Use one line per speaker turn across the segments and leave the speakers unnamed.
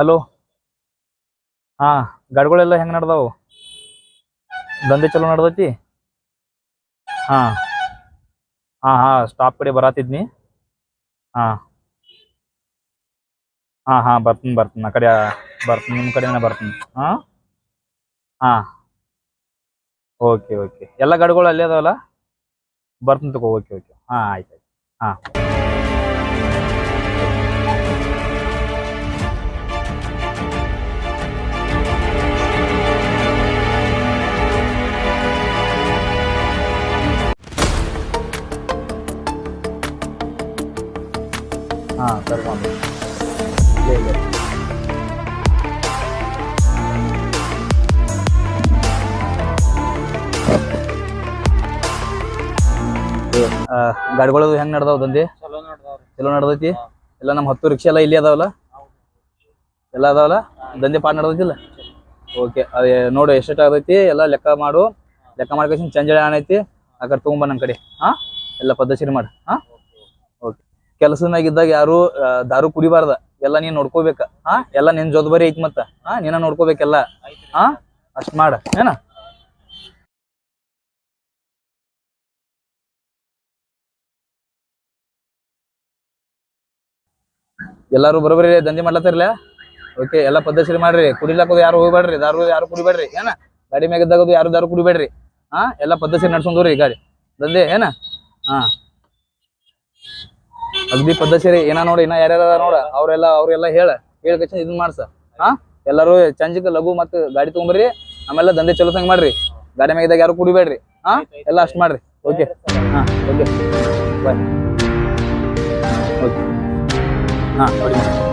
Hello? ಹಾ, ಗಾಡಿಗಳೆಲ್ಲ ಹೆಂಗ್ ನಡ್ದಾವು? ದಂಧೆ ಚಲೋ ನಡ್ದೈತಿ? ಹಾ. ಹಾ ಹಾ ಸ್ಟಾಪ್ ಕಡೆ ಬರಾತಿದ್ನಿ. ಹಾ. ಹಾ ಹಾ, ಬರ್ತೀನಿ ಬರ್ತೀನಿ. ಆ ಕಡೆ, ಬರ್ತೀನಿ, ನಿಮ್ಮ ಕಡೆನೇ ಬರ್ತೀನಿ. ಹಾ? ಹಾ. Okay okay. ಎಲ್ಲ ಗಾಡಿಗಳು ಅಲ್ಲೇ ಅದಾವಲ್ಲ? ಬರ್ತೀನಿ ತಗೋ, ಓಕೆ ಓಕೆ. ಹಾ, ಆಯ್ತು ಆಯ್ತು. ಹಾ. ಹಾ ಕರ್ಕೊಂಡು ಇಲ್ಲೇ ಇಲ್ಲೇ ಆ, ಗಾಡಿಗಳು ಹೆಂಗ್ ನಡ್ದಾವ್ ದಂಧೆ
ಚಲೋ
ನಡ್ದೈತಿ? ಎಲ್ಲ ನಮ್ಮ ಹತ್ತು ರಿಕ್ಷಾ ಎಲ್ಲ ಇಲ್ಲಿ ಅದಾವಲ್ಲ? ಎಲ್ಲ ಅದಾವಲ್ಲ? ದಂಧೆ ಪಾಡ್ ನಡ್ದೈತಿಲ್ಲ ಓಕೆ ಅದೇ ನೋಡು ಎಷ್ಟೆಷ್ಟು ಆಗೈತಿ ಎಲ್ಲ ಲೆಕ್ಕ ಮಾಡು. ಲೆಕ್ಕ ಮಾಡ್ಕೊಂಡು ಚಂಜಳೆ ಏನೈತಿ ಆ ಕಡೆ ತೊಗೊಂಬ ನಮ್ಮ ಕಡೆ. ಹಾ? ಎಲ್ಲ ಪದ್ಧತಿ ಮಾಡು. ಹಾ? ಕೆಲಸನಾಗಿದ್ದಾಗ ಯಾರು ದಾರು ಕುಡಿಬಾರ್ದ. ಎಲ್ಲ ನೀನ್ ನೋಡ್ಕೋಬೇಕ. ಹಾ ಎಲ್ಲ ನಿನ್ ಜೋದ್ಬರಿ ಐತ್ ಮತ್ತ. ಹಾ ನೀನ ನೋಡ್ಕೋಬೇಕೆಲ್ಲ. ಹಾ ಅಷ್ಟ್ ಮಾಡ. ಏನ? ಎಲ್ಲಾರು ಬರೋಬರಿ ದಂಧೆ ಮಾಡ್ಲತ್ತಾರಲ್ಲ ಓಕೆ ಎಲ್ಲ ಪದ್ಧತಿ ಮಾಡ್ರಿ. ಕುಡಿಲಾಕೋದು ಯಾರು ಹೋಗ್ಬೇಡ್ರಿ, ದಾರು ಯಾರು ಕುಡಿಬೇಡ್ರಿ. ಏನ? ಗಾಡಿ ಮ್ಯಾಗ ಇದ್ದಾಗದು ಯಾರು ದಾರು ಕುಡಿಬೇಡ್ರಿ. ಹಾ ಎಲ್ಲ ಪದ್ಧತಿ ನಡ್ಸೋದ್ರಿ ಗಾಡಿ. ದಂಧೆ, ಏನ? ಹಾ ಅಗ್ದಿ ಪದ್ಧತಿ ಏನ ನೋಡಿ, ಇನ್ನ ಯಾರ್ಯಾರ ನೋಡ, ಅವ್ರೆಲ್ಲ ಅವ್ರೆಲ್ಲ ಹೇಳ ಹೇಳ ಕಚ್ಚ ಇದನ್ ಮಾಡ್ಸ. ಹಾ? ಎಲ್ಲಾರು ಚಂಜಕ್, ಲಘು ಮತ್ತ ಗಾಡಿ ತಗೊಂಬರ್ರಿ, ಆಮೇಲೆ ದಂಧೆ ಚಲೋ ಸಂಗ್ ಮಾಡ್ರಿ. ಗಾಡಿ ಮ್ಯಾಗಿದ್ದಾಗ ಯಾರು ಕುಡಿಬೇಡ್ರಿ. ಹಾ? ಎಲ್ಲ ಅಷ್ಟ್ ಮಾಡ್ರಿ. ಓಕೆ. ಹಾ, ಓಕೆ. Bye okay. ಹಾ ನೋಡಿ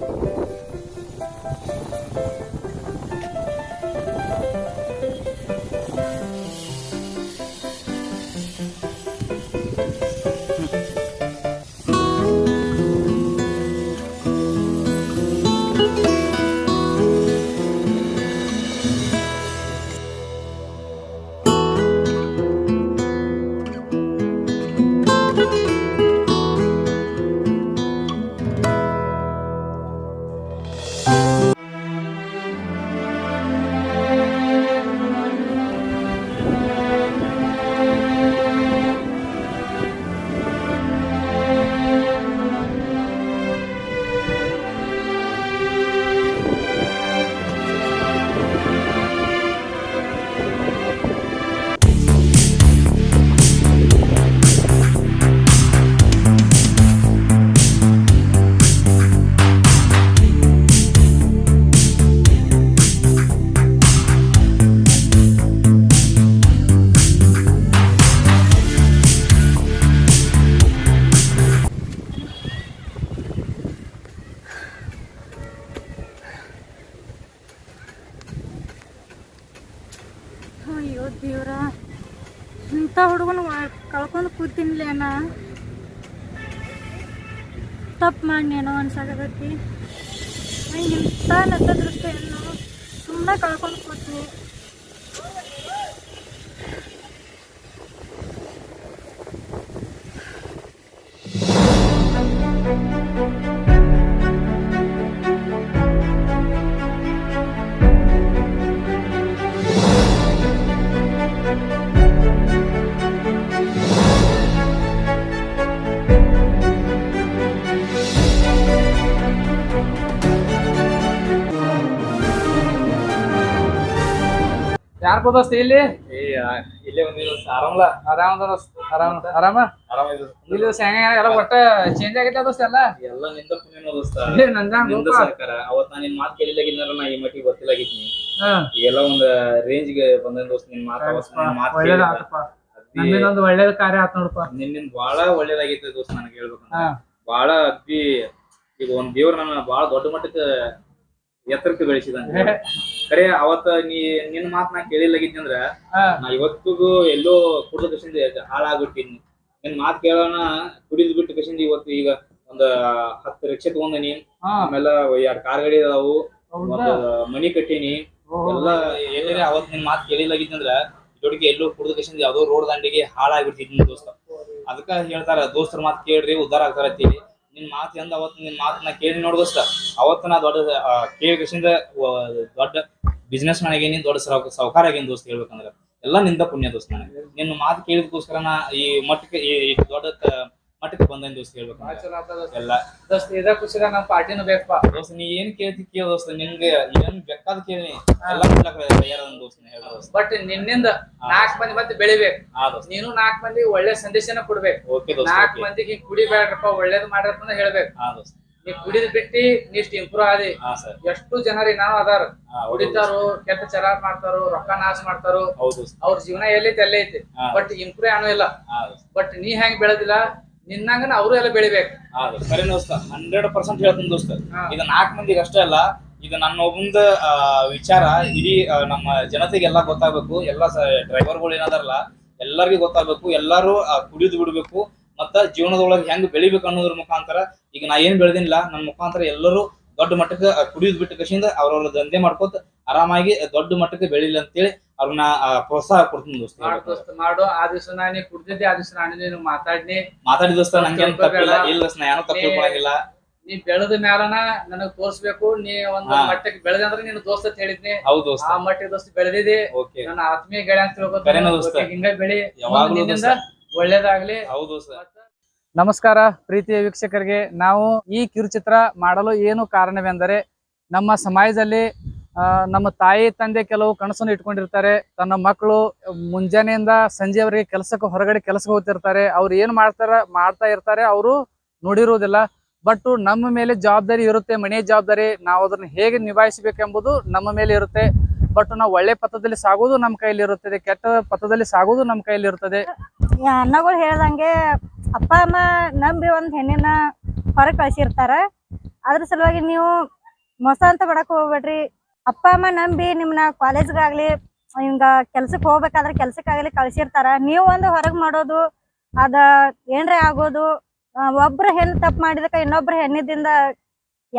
Thank you. ದೇವ್ರ? ಇಂಥ ಹುಡುಗನ ಕಳ್ಕೊಂಡು ಕೂತಿನ್ಲೇನ ತಪ್ಪು ಮಾಡ್ನೇನೋ ಅನ್ಸಾಕತ್ತೈತಿ. ನಂಗೆ ಇಂಥ ನತ್ತ ದೃಷ್ಟಿಯನ್ನು ಸುಮ್ಮನೆ ಕಳ್ಕೊಂಡು ಕೂತೀನಿ.
ದೋಸ್ತ ಇಲ್ಲಿ?
ಇಲ್ಲೇ ಆರಾಮಲ್ಲ
ಆರಾಮ ಆರಾಮ ಇಲ್ಲಿ ಎಲ್ಲ ಒಟ್ಟ ಚೇಂಜ್ ಆಗೈತೆ ದೋಸ್ತ ಎಲ್ಲ?
ಎಲ್ಲ ನಿಂದ ಪುಣ್ಯನ ದೋಸ್ತ.
ಏ ನಂದ
ನಿಂದ ಸರ್ಕಾರ ಅವತ್ ನಾ ನಿನ್ ಮಾತ್ ನಾ ಈ ಮಟ್ಟಿಗೆ ಗೊತ್ತಿಲ್ಲಾಗಿದ್ನಿ. ಈಗೆಲ್ಲ ಒಂದ್ ಬಂದ ದೋಸ್ತ ನಿನ್ನ ಮಾತು
ಒಳ್ಳೇದ ಕಾರ್ಯ ಆತ ನೋಡಪ್ಪ.
ನಿನ್ನಿಂದ ಬಾಳ ಒಳ್ಳೇದಾಗೈತೆ ದೋಸ್ತ ನನಗೆ
ಹೇಳ್ಬೇಕು
ಬಾಳ ಅಗ್ದಿ ಈಗ ಒಂದ್ ದೇವ್ರ ನನ್ನ ಬಾಳ ದೊಡ್ಡ ಮಟ್ಟಕ್ಕೆ ಎತ್ತರಕ್ಕೆ ಬೆಳೆಸಿದಂಗ ಖರೆ ಅವತ್ತ ನೀ ನಿನ್ ಮಾತ್ ನಾ ಕೇಳಿಲ್ಲಾಗಿದ್ನಿ ಅಂದ್ರ
ಹಾ.
ನಾ ಇವತ್ತಿಗೂ ಎಲ್ಲೋ ಕುಡಿದ ಕಸಿಂದ ಹಾಳಾಗ್ಬಿಟ್ಟಿನಿ ನಿನ್ ಮಾತ್ ಕೇಳೋಣ ಕುಡಿದ್ ಬಿಟ್ಟು ಕಸಿಂದ ಇವತ್ತು ಈಗ ಒಂದ್ ಹತ್ತು ರಿಕ್ಷೆ ತಗೊಂಡನಿ. ಆಮೇಲೆ ಎರಡ್ ಕಾರ್ ಗಾಡಿ ಅದಾವು? ಮನಿ ಕಟ್ಟಿನಿ. ಎಲ್ಲಾ ಎಲ್ಲೇ ಅವತ್ ನಿನ್ ಮಾತ್ ಕೇಳಿಲ್ಲಾಗಿದ್ನಂದ್ರ ಜೋಡಿಗೆ ಎಲ್ಲೋ ಕುಡಿದ ಕಸಿಂದ ಯಾವ್ದೋ ರೋಡ್ ದಂಡಿಗೆ ಹಾಳಾಗ್ಬಿಟ್ಟಿದ್ನಿ ದೋಸ್ತ. ಅದಕ್ಕ ಹೇಳ್ತಾರ ದೋಸ್ತರ ಮಾತ್ ಕೇಳ್ರಿ ಉದ್ದಾರ ಆಗ್ತಾರ ಅಂತೀವಿ ನಿನ್ ಮಾತ್ ಎಂದ ಅವತ್ ನಿನ್ ಮಾತ್ ನಾ ಕೇಳಿ ನೋಡ್ದೋಸ್ತ ಅವತ್ತ ನಾ ದೊಡ್ಡ ಕೇಳಿ ಕಸಿಂದ ದೊಡ್ಡ ಬಿಸ್ನೆಸ್ ಮ್ಯಾನ್ ಆಗೇನಿ ದೊಡ್ಡ ಸಾವ್- ಸೌಕಾರ ಆಗೇನು ದೋಸ್ತ ಹೇಳ್ಬೇಕಂದ್ರ ಎಲ್ಲ ನಿಂದ ಪುಣ್ಯ ದೋಸ್ತ ನನಗೆ. ನಿನ್ನ ಮಾತು ಕೇಳಿದಕ್ಕೋಸ್ಕರ ನಾ ಈ ಮಟ್ಟಕ್ಕೆ ಈ ದೊಡ್ಡ ಮಟ್ಟಕ್ಕೆ ಬಂದೇನು ದೋಸ್ತ
ಹೇಳ್ಬೇಕು.
ಎಲ್ಲ.
ದೋಸ್ತ ಇದ ಖುಷಿಗ ನಮ್ ಪಾರ್ಟಿನೂ ಬೇಕಪ್ಪ.
ದೋಸ್ತ ನೀ ಏನ್ ಕೇಳ್ತಿ ಕೇಳ ದೋಸ್ತ ನಿನ್ಗೆ ಏನ್ ಬೇಕಾದ ಕೇಳಿ ಎಲ್ಲ ತಯಾರ ದೋಸ್ತ ಹೇಳ ದೋಸ್ತ.
ಬಟ್ ನಿನ್ನಿಂದ ನಾಲ್ಕು ಮಂದಿ ಮತ್ತೆ ಬೆಳಿಬೇಕು.
ಆ ದೋಸ್ತ.
ನೀನು ನಾಲ್ಕ್ ಮಂದಿ ಒಳ್ಳೆ ಸಂದೇಶನ ಕೊಡ್ಬೇಕು. ನಾಲ್ಕ್. ಮಂದಿಗೆ ಕುಡಿಬೇಡ್ರಪ್ಪ ಒಳ್ಳೇದ್ ಮಾಡ್ರಪ್ಪ ಹೇಳ್ಬೇಕು.
ಹಾ ದೋಸ್ತ.
ನೀ ಕುಡಿದ್ ಬಿಟ್ಟಿ ನೀಷ್ಟ್ ಇಂಪ್ರೂವ್ ಆದಿ. ಎಷ್ಟು ಜನರಿ ನಾವು ಅದಾರ. ಕುಡಿತಾರು ಕೆಟ್ಟ ಚಲಾಟ ಮಾಡ್ತಾರು ರೊಕ್ಕ ನಾಶ ಮಾಡ್ತಾರು. ಅವ್ರ ಜೀವನ ಎಲ್ಲೈತಿ ಅಲ್ಲೇ ಐತಿ. ಬಟ್ ಇಂಪ್ರೂವ್ ಏನೂ ಇಲ್ಲ. ಬಟ್ ನೀ ಹೆಂಗ್ ಬೆಳೆದಿಲ್ಲ ನಿನ್ನಂಗನ ಅವರು ಎಲ್ಲ ಬೆಳಿಬೇಕು.
ಸರಿ. ದೋಸ್ತ. ಹಂಡ್ರೆಡ್ ಪರ್ಸೆಂಟ್ ಹೇಳ್ತೀನಿ ದೋಸ್ತ. ಇದು ನಾಲ್ಕು ಮಂದಿಗೆ ಅಷ್ಟೇ ಅಲ್ಲ ಇದು ನನ್ನ ಒಬ್ಬಂದ ವಿಚಾರ ಇಡೀ ನಮ್ಮ ಜನತೆಗೆಲ್ಲ ಗೊತ್ತಾಗಬೇಕು. ಎಲ್ಲ ಡ್ರೈವರ್ಗಳು ಏನಾದಾರಲ್ಲ ಎಲ್ಲರಿಗೂ ಗೊತ್ತಾಗಬೇಕು. ಎಲ್ಲಾರು ಕುಡಿದು ಬಿಡ್ಬೇಕು. ಮತ್ತ ಜೀವನದೊಳಗೆ ಹೆಂಗ್ ಬೆಳಿಬೇಕು ಅನ್ನೋದ್ರ ಮುಖಾಂತರ ಈಗ ನಾ ಏನ್ ಬೆಳೆದಿಲ್ಲ ನನ್ನ ಮುಖಾಂತರ ಎಲ್ಲರೂ ದೊಡ್ಡ ಮಟ್ಟಕ್ಕೆ ಕುಡಿಯೋದ್ ಬಿಟ್ಟ ಕಸಿಂದ ಅವ್ರವ್ರ ದಂಧೆ ಮಾಡ್ಕೋತ ಆರಾಮಾಗಿ ದೊಡ್ಡ ಮಟ್ಟಕ್ಕೆ ಬೆಳಿಲಿ ಅಂತೇಳಿ ಅವ್ರನ್ನ ಪ್ರೋತ್ಸಾಹ ಕೊಡ್ತೀನಿ ದೋಸ್ತ.
ಮಾಡು ಆ ದಿವಸ ನಾನೇ ಕುಡ್ದಿದ್ದೆ ಆ ದಿವಸ ನಾನು ನೀನು ಮಾತಾಡ್ನಿ.
ಮಾತಾಡಿ ದೋಸ್ತ ನಂಗೆ ತಪ್ಪಿಲ್ಲ. ಇಲ್ಲ ದೋಸ್ತ, ನಾ ಏನೂ ತಪ್ಪು ತಿಳ್ಕೊಳಂಗಿಲ್ಲ
ನೀ ಬೆಳೆದ ಮ್ಯಾಲನ ನನಗ್ ತೋರ್ಸ್ಬೇಕು. ನೀ ಒಂದ್. ಮಟ್ಟಕ್ಕೆ ಬೆಳೆದ ಅಂದ್ರೆ ನೀನು ದೋಸ್ತ ಅಂತ ಹೇಳಿದ್ನಿ.
ಹೌದು ದೋಸ್ತ.
ಆ ಮಟ್ಟಿಗೆ ದೋಸ್ತ ಬೆಳೆದಿದೆ. ನನ್ನ ಆತ್ಮೀಯ ಗೆಳೆಯ ಅಂತ ತಿಳ್ಕೊತೀನಿ. ಹಿಂಗ ಬೆಳಿ.
ಯಾವಾಗ್ಲೂ
ಒಳ್ಳೇದಾಗ್ಲಿ.
ಹೌದು
ನಮಸ್ಕಾರ ಪ್ರೀತಿಯ ವೀಕ್ಷಕರಿಗೆ. ನಾವು ಈ ಕಿರುಚಿತ್ರ ಮಾಡಲು ಏನು ಕಾರಣವೆಂದರೆ ನಮ್ಮ ಸಮಾಜದಲ್ಲಿ ನಮ್ಮ ತಾಯಿ ತಂದೆ ಕೆಲವು ಕನಸನ್ನು ಇಟ್ಕೊಂಡಿರ್ತಾರೆ. ತನ್ನ ಮಕ್ಕಳು ಮುಂಜಾನೆಯಿಂದ ಸಂಜೆವರೆಗೆ ಕೆಲಸಕ್ಕೆ ಹೊರಗಡೆ ಕೆಲಸಕ್ಕೆ ಹೋಗ್ತಿರ್ತಾರೆ. ಅವ್ರು ಏನು ಮಾಡ್ತಾರ ಮಾಡ್ತಾ ಇರ್ತಾರೆ ಅವರು ನೋಡಿರುವುದಿಲ್ಲ. ಬಟ್ ನಮ್ಮ ಮೇಲೆ ಜವಾಬ್ದಾರಿ ಇರುತ್ತೆ ಮನೆಯ ಜವಾಬ್ದಾರಿ. ನಾವು ಅದನ್ನ ಹೇಗೆ ನಿಭಾಯಿಸಬೇಕೆಂಬುದು ನಮ್ಮ ಮೇಲೆ ಇರುತ್ತೆ. ಬಟ್ ನಾವು ಒಳ್ಳೆ ಪಥದಲ್ಲಿ ಸಾಗೋದು ನಮ್ಮ ಕೈಯಲ್ಲಿ ಇರುತ್ತದೆ ಕೆಟ್ಟ ಪಥದಲ್ಲಿ ಸಾಗೋದು ನಮ್ಮ ಕೈಯಲ್ಲಿ ಇರುತ್ತದೆ
ಈ ಅಣ್ಣಗಳು ಹೇಳ್ದಂಗೆ ಅಪ್ಪ, ಅಮ್ಮ ನಂಬಿ ಒಂದು ಹೆಣ್ಣಿನ ಹೊರಗೆ ಕಳ್ಸಿರ್ತಾರ. ಅದ್ರ ಸಲುವಾಗಿ ನೀವು ಮೊಸ ಅಂತ ಮಾಡಕ್ ಹೋಗ್ಬೇಡ್ರಿ. ಅಪ್ಪ, ಅಮ್ಮ ನಂಬಿ ನಿಮ್ನ ಕಾಲೇಜ್ಗಾಗ್ಲಿ, ಹಿಂಗ ಕೆಲ್ಸಕ್ಕೆ ಹೋಗ್ಬೇಕಾದ್ರೆ ಕೆಲ್ಸಕ್ಕಾಗ್ಲಿ ಕಳ್ಸಿರ್ತಾರ. ನೀವು ಒಂದು ಹೊರಗ್ ಮಾಡೋದು, ಅದ ಏನ್ರೆ ಆಗೋದು ಒಬ್ರು ಹೆಣ್ಣು ತಪ್ಪು ಮಾಡಿದಕ್ಕ ಇನ್ನೊಬ್ರ ಹೆಣ್ಣಿದಿಂದ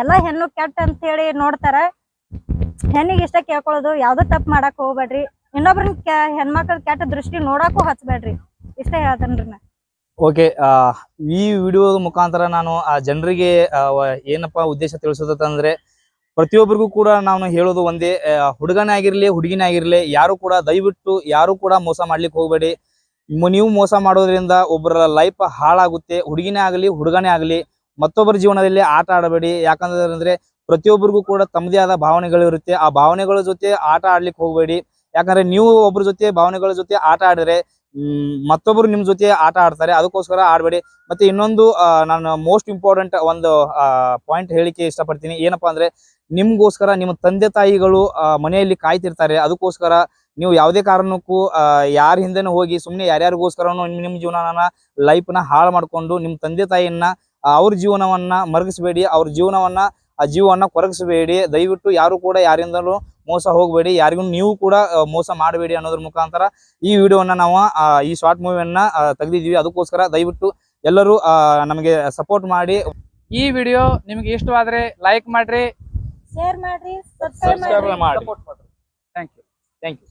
ಎಲ್ಲಾ ಹೆಣ್ಣು ಕೆಟ್ಟ ಅಂತ ಹೇಳಿ ನೋಡ್ತಾರ. ಹೆಣ್ಣಿಗೆ ಇಷ್ಟ ಕೇಳ್ಕೊಳ್ಳೋದು, ಯಾವ್ದು ತಪ್ಪು ಮಾಡಕ್ ಹೋಗ್ಬೇಡ್ರಿ. ಇನ್ನೊಬ್ರನ್ನ ಹೆಣ್ಮಕ್ಳ ಕೆಟ್ಟ ದೃಷ್ಟಿ ನೋಡಕ್ಕೂ ಹಚ್ಬೇಡ್ರಿ. ಇಷ್ಟ ಹೇಳ್ತೇನ್ರಿ
ಓಕೆ ಈ ವಿಡಿಯೋ ಮುಖಾಂತರ ನಾನು, ಆ, ಜನರಿಗೆ ಏನಪ್ಪಾ ಉದ್ದೇಶ ತಿಳಿಸೋದಂದ್ರೆ ಪ್ರತಿಯೊಬ್ಬರಿಗೂ ಕೂಡ ನಾನು ಹೇಳೋದು ಒಂದೇ ಹುಡುಗನೇ ಆಗಿರ್ಲಿ, ಹುಡುಗಿನೇ ಆಗಿರ್ಲಿ, ಯಾರು ಕೂಡ ದಯವಿಟ್ಟು, ಯಾರು ಕೂಡ ಮೋಸ ಮಾಡ್ಲಿಕ್ಕೆ ಹೋಗಬೇಡಿ. ನೀವು ಮೋಸ ಮಾಡೋದ್ರಿಂದ ಒಬ್ಬರ ಲೈಫ್ ಹಾಳಾಗುತ್ತೆ. ಹುಡುಗಿನೇ ಆಗಲಿ, ಹುಡುಗನೇ ಆಗಲಿ, ಮತ್ತೊಬ್ಬರ ಜೀವನದಲ್ಲಿ ಆಟ ಆಡಬೇಡಿ. ಯಾಕಂದ್ರೆ ಪ್ರತಿಯೊಬ್ಬರಿಗೂ ಕೂಡ ತಮ್ಮದೇ ಆದ ಭಾವನೆಗಳು ಇರುತ್ತೆ. ಆ ಭಾವನೆಗಳ ಜೊತೆ ಆಟ ಆಡ್ಲಿಕ್ಕೆ ಹೋಗಬೇಡಿ. ಯಾಕಂದ್ರೆ, ನೀವು ಒಬ್ಬರ ಜೊತೆ ಭಾವನೆಗಳ ಜೊತೆ ಆಟ ಆಡಿದ್ರೆ ಮತ್ತೊಬ್ರು ನಿಮ್ ಜೊತೆ ಆಟ ಆಡ್ತಾರೆ, ಅದಕ್ಕೋಸ್ಕರ ಆಡ್ಬೇಡಿ. ಮತ್ತೆ ಇನ್ನೊಂದು ನಾನು ಮೋಸ್ಟ್ ಇಂಪಾರ್ಟೆಂಟ್ ಒಂದು ಪಾಯಿಂಟ್ ಹೇಳಿಕೆ ಇಷ್ಟಪಡ್ತೀನಿ. ಏನಪ್ಪಾ ಅಂದ್ರೆ, ನಿಮ್ಗೋಸ್ಕರ ನಿಮ್ಮ ತಂದೆ ತಾಯಿಗಳು ಮನೆಯಲ್ಲಿ ಕಾಯ್ತಿರ್ತಾರೆ. ಅದಕ್ಕೋಸ್ಕರ ನೀವು ಯಾವುದೇ ಕಾರಣಕ್ಕೂ ಯಾರ ಹಿಂದೆನೂ ಹೋಗಿ ಸುಮ್ಮನೆ ಯಾರ್ಯಾರಿಗೋಸ್ಕರನೂ ನಿಮ್ಮ ನಿಮ್ ಜೀವನನ ಲೈಫ್ನ ಹಾಳು ಮಾಡ್ಕೊಂಡು ನಿಮ್ಮ ತಂದೆ ತಾಯಿಯನ್ನ ಅವ್ರ ಜೀವನವನ್ನ ಮರಗಿಸ್ಬೇಡಿ. ಅವ್ರ ಜೀವನವನ್ನ ಆ ಜೀವವನ್ನು ಕೊರಗಿಸಬೇಡಿ. ದಯವಿಟ್ಟು ಯಾರು ಕೂಡ ಯಾರಿಂದಲೂ ಮೋಸ ಹೋಗಬೇಡಿ. ಯಾರಿಗೂ ನೀವು ಕೂಡ ಮೋಸ ಮಾಡಬೇಡಿ ಅನ್ನೋದ್ರ ಮುಖಾಂತರ ಈ ವಿಡಿಯೋವನ್ನ ನಾವು ಈ ಶಾರ್ಟ್ ಮೂವಿಯನ್ನ ತೆಗೆದಿದ್ದೀವಿ. ಅದಕ್ಕೋಸ್ಕರ ದಯವಿಟ್ಟು ಎಲ್ಲರೂ ನಮಗೆ ಸಪೋರ್ಟ್ ಮಾಡಿ.
ಈ ವಿಡಿಯೋ ನಿಮ್ಗೆ ಇಷ್ಟವಾದ್ರೆ ಲೈಕ್ ಮಾಡ್ರಿ.
ಶೇರ್ ಮಾಡ್ರಿ ಸಬ್ಸ್ಕ್ರೈಬ್
ಮಾಡಿ
ಮಾಡ್ರಿ. Thank you
thank you